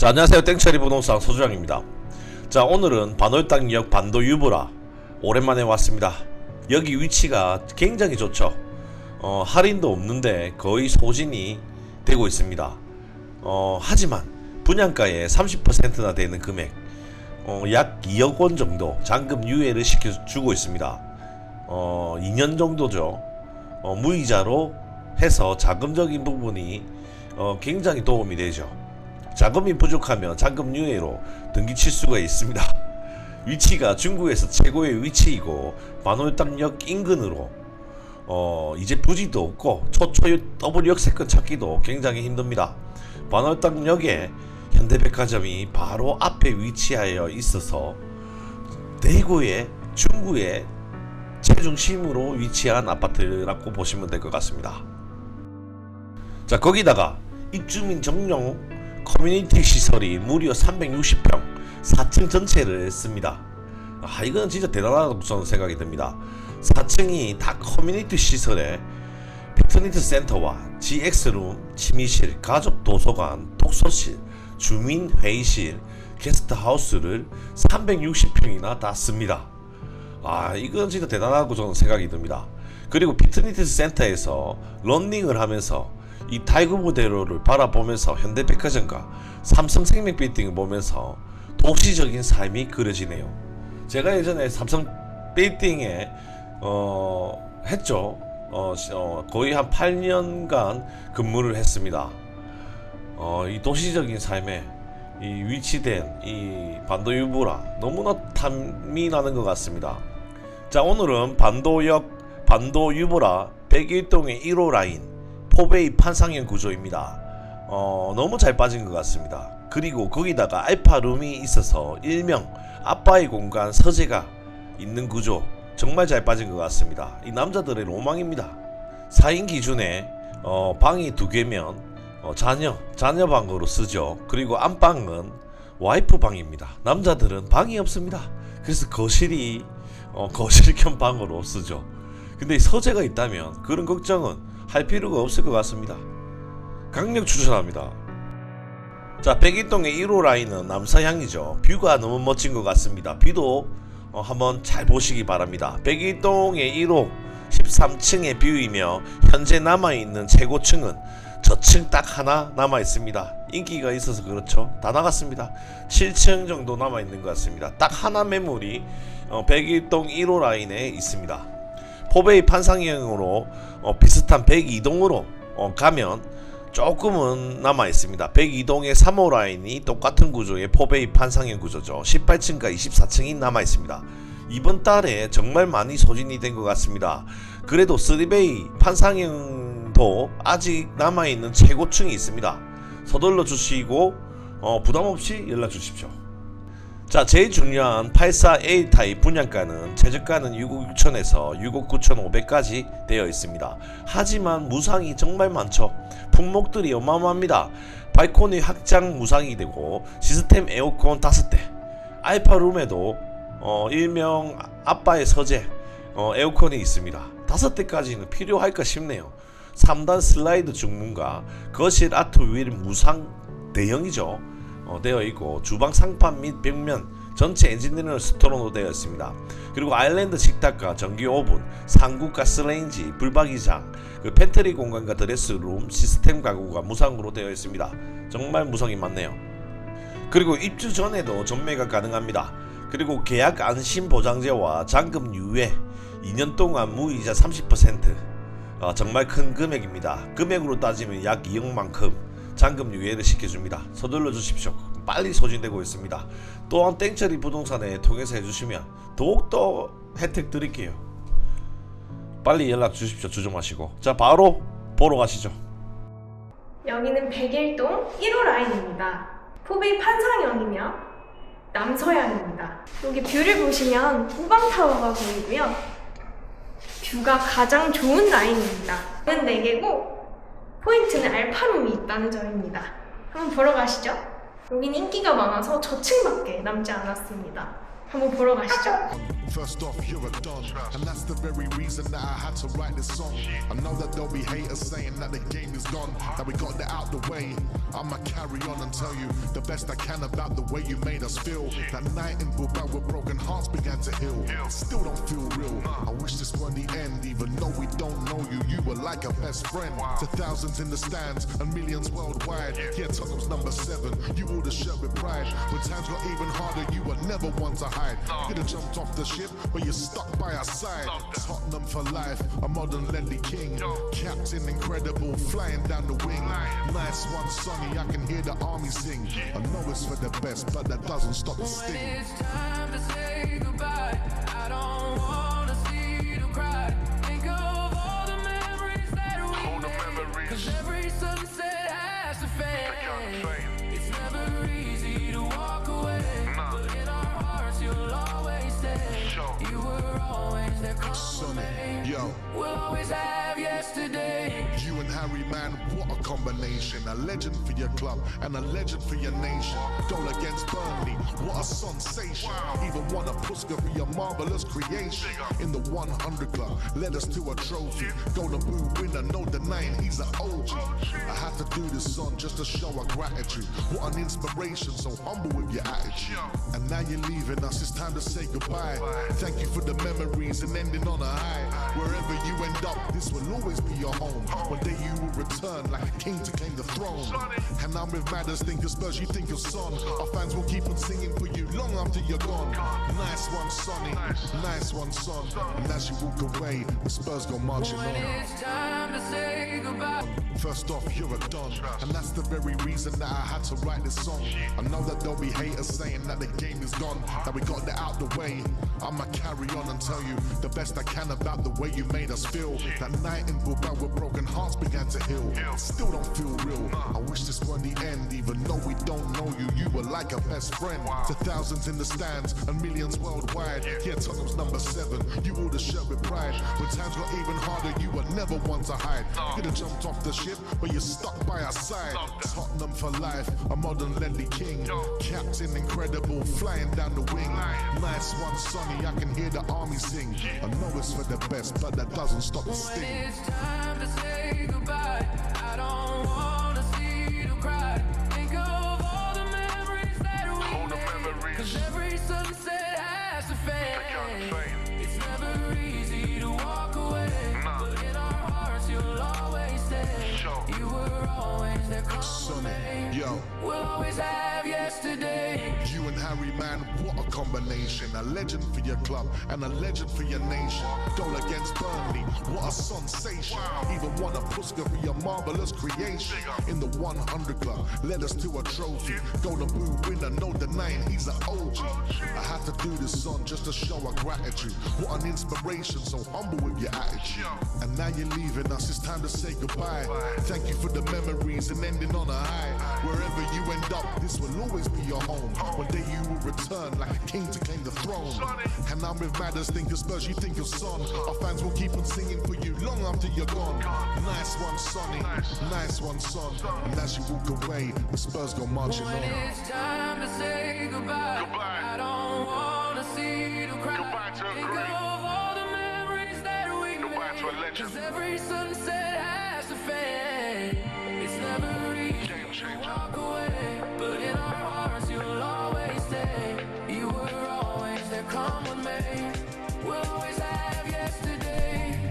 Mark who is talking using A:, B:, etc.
A: 자 안녕하세요 땡처리 부동산 소주장입니다 자 오늘은 반월당역 반도 유보라 오랜만에 왔습니다 여기 위치가 굉장히 좋죠 어, 할인도 없는데 거의 소진이 되고 있습니다 어, 하지만 분양가의 30%나 되는 금액 어, 약 2억원 정도 잔금 유예를 시켜주고 있습니다 어, 2년 정도죠 어, 무이자로 해서 자금적인 부분이 어, 굉장히 도움이 되죠 자금이 부족하면 자금 유예로 등기 칠수가 있습니다. 위치가 중국에서 최고의 위치이고 만월담역 인근으로 어, 이제 부지도 없고 초초 의 더블 역세권 찾기도 굉장히 힘듭니다. 만월담역에 현대백화점이 바로 앞에 위치하여 있어서 대구의 중구의 최중심으로 위치한 아파트라고 보시면 될 것 같습니다. 자 거기다가 입주민 전용 커뮤니티 시설이 무려 360평 4층 전체를 아, 씁니다. 아 이건 진짜 대단하다고 저는 생각이 듭니다. 4층이 다 커뮤니티 시설에 피트니스 센터와 GX룸, 취미실, 가족 도서관, 독서실, 주민 회의실, 게스트하우스를 360평이나 다 씁니다. 아 이건 진짜 대단하고 저는 생각이 듭니다. 그리고 피트니스 센터에서 런닝을 하면서 이 타이거 무대로를 바라보면서 현대백화점과 삼성생명 빌딩을 보면서 도시적인 삶이 그려지네요. 제가 예전에 삼성 빌딩에 어, 했죠. 어, 어, 거의 한 8년간 근무를 했습니다. 어, 이 도시적인 삶에 이 위치된 이 반도 유보라 너무나 탐이 나는 것 같습니다. 자 오늘은 반도역 반도 유보라 101동의 1호 라인 포베이 판상형 구조입니다. 어, 너무 잘 빠진 것 같습니다. 그리고 거기다가 알파룸이 있어서 일명 아빠의 공간 서재가 있는 구조 정말 잘 빠진 것 같습니다. 이 남자들의 로망입니다. 4인 기준에 어, 방이 두 개면 어, 자녀, 자녀 방으로 쓰죠. 그리고 안방은 와이프 방입니다. 남자들은 방이 없습니다. 그래서 거실이 어, 거실 겸 방으로 쓰죠. 근데 서재가 있다면 그런 걱정은 할 필요가 없을 것 같습니다. 강력 추천합니다. 자, 백일동의 1호 라인은 남서향이죠. 뷰가 너무 멋진 것 같습니다. 뷰도 어, 한번 잘 보시기 바랍니다. 백일동의 1호 13층의 뷰이며 현재 남아있는 최고층은 저층 딱 하나 남아 있습니다. 인기가 있어서 그렇죠. 다 나갔습니다. 7층 정도 남아 있는 것 같습니다. 딱 하나 매물이 101동 1호 라인에 있습니다. 포베이 판상형으로 어, 비슷한 102동으로 어, 가면 조금은 남아 있습니다. 102동의 3호 라인이 똑같은 구조의 포베이 판상형 구조죠. 18층과 24층이 남아 있습니다. 이번 달에 정말 많이 소진이 된 것 같습니다. 그래도 3베이 판상형도 아직 남아 있는 최고층이 있습니다. 서둘러 주시고 어, 부담 없이 연락 주십시오. 자, 제일 중요한 84A 타입 분양가는 최저가는 6억6천에서 6억9천5백까지 되어 있습니다. 하지만 무상이 정말 많죠. 품목들이 어마어마합니다. 발코니 확장 무상이 되고 시스템 에어컨 5대, 알파룸에도 어, 일명 아빠의 서재 어, 에어컨이 있습니다. 5대까지는 필요할까 싶네요. 3단 슬라이드 중문과 거실 아트 윌 무상 대형이죠. 어, 되어 있고 주방 상판 및 벽면 전체 엔진룸은 스토로으로 되어 있습니다. 그리고 아일랜드 식탁과 전기 오븐, 상구 가스레인지, 불박이장, 그 팬트리 공간과 드레스룸, 시스템 가구가 무상으로 되어 있습니다. 정말 무상이 많네요. 그리고 입주 전에도 전매가 가능합니다. 그리고 계약 안심 보장제와 잔금 유예, 2년 동안 무이자 30%, 어, 아, 정말 큰 금액입니다. 금액으로 따지면 약 2억만큼 잔금 유예를 시켜줍니다. 서둘러 주십시오. 빨리 소진되고 있습니다. 또한 땡처리 부동산에 통해서 해주시면 더욱더 혜택 드릴게요. 빨리 연락 주십시오. 주저마시고. 자, 바로 보러 가시죠.
B: 여기는 101동 1호 라인입니다. 포베 판상형이며 남서향입니다. 여기 뷰를 보시면 후방타워가 보이고요. 뷰가 가장 좋은 라인입니다. 방은 4개고 포인트는 알파룸이 있다는 점입니다. 한번 보러 가시죠. 여긴 인기가 많아서 저층밖에 남지 않았습니다. 한번 보러 가시죠. First off, you're a don, and that's the very reason that I had to write this song. I know that there'll be haters saying that the game is gone, that we got that out the way. I'ma carry on and tell you the best I can about the way you made us feel. That night in Bilbao, where broken hearts began to heal. Still don't feel real. I wish this were the end, even though we don't know you. You were like a best friend to thousands in the stands and millions worldwide. Yeah, Tottenham's number seven. You wore the shirt with pride. When times got even harder, you were never one to hide hide. You could have jumped off the ship, but you're stuck by our side. Tottenham for life, a modern Lenny King. Captain incredible, flying down the wing. Nice one, Sonny, I can hear the army sing. I know it's for the best, but that doesn't stop the sting. You were always there, Yo. We'll always have yesterday. You and Harry, man, what a combination. A legend for your club and a legend for your nation. Goal against Burnley, what a sensation. Even Even won a Pusker for your marvelous creation. In the 100 club, led us to a trophy. Golden Boot winner, no denying he's an OG. I had to do this, son, just to show our gratitude. What an inspiration, so humble with your attitude. And now you're leaving us, it's time to say goodbye. Thank you for the memories and ending on a high. Wherever you end up, this will will always be your home. One day you will return like a king to claim the throne. And I'm with Madders, think of Spurs, you think of Son. Our fans will keep on singing for you long after you're gone. Nice one, Sonny. Nice one, son. And as you walk away, the Spurs go marching on. First off, you're a don, and that's the very reason that I had to write this song. I know that there'll be haters saying that the game is gone, that we got that out the way. I'ma carry on and tell you
C: the best I can about the way you made us feel. That night in Bilbao, where broken hearts began to heal. Still don't feel real. I wish this weren't the end, even though we don't know you. You were like a best friend to thousands in the stands and millions worldwide. Yeah, Tottenham's number seven. You wore the shirt with pride. When times got even harder, you were never one to hide. You'd have jumped off the ship but you're stuck by our side. Tottenham for life, a modern Lenny King. Captain incredible, flying down the wing. Nice one, Sonny, I can hear the army sing. I know it's for the best, but that doesn't stop the sting. When it's time to say goodbye. that come Sonny, yo. We'll always have yesterday. You and Harry, man, what a combination. A legend for your club and a legend for your nation. Goal against Burnley, what a sensation. Even won a Pusker for your marvelous creation. In the 100 club, led us to a trophy. Golden Boot winner, no denying he's an OG do this on just to show our gratitude. What an inspiration, so humble with your attitude. And now you're leaving us, it's time to say goodbye. Thank you for the memories and ending on a high. Wherever you end up, this will always be your home. One day you will return like a king to claim the throne. And I'm with Madders, think of Spurs, you think of son. Our fans will keep on singing for you long after you're gone. Nice one, Sonny. Nice one, son. And as you walk away, the Spurs go marching on. it's time to say goodbye. goodbye. a legend. Cause every sunset has a fade. It's never Game changer. Walk away, but in our hearts you'll always stay. You were always there, come with me. We'll always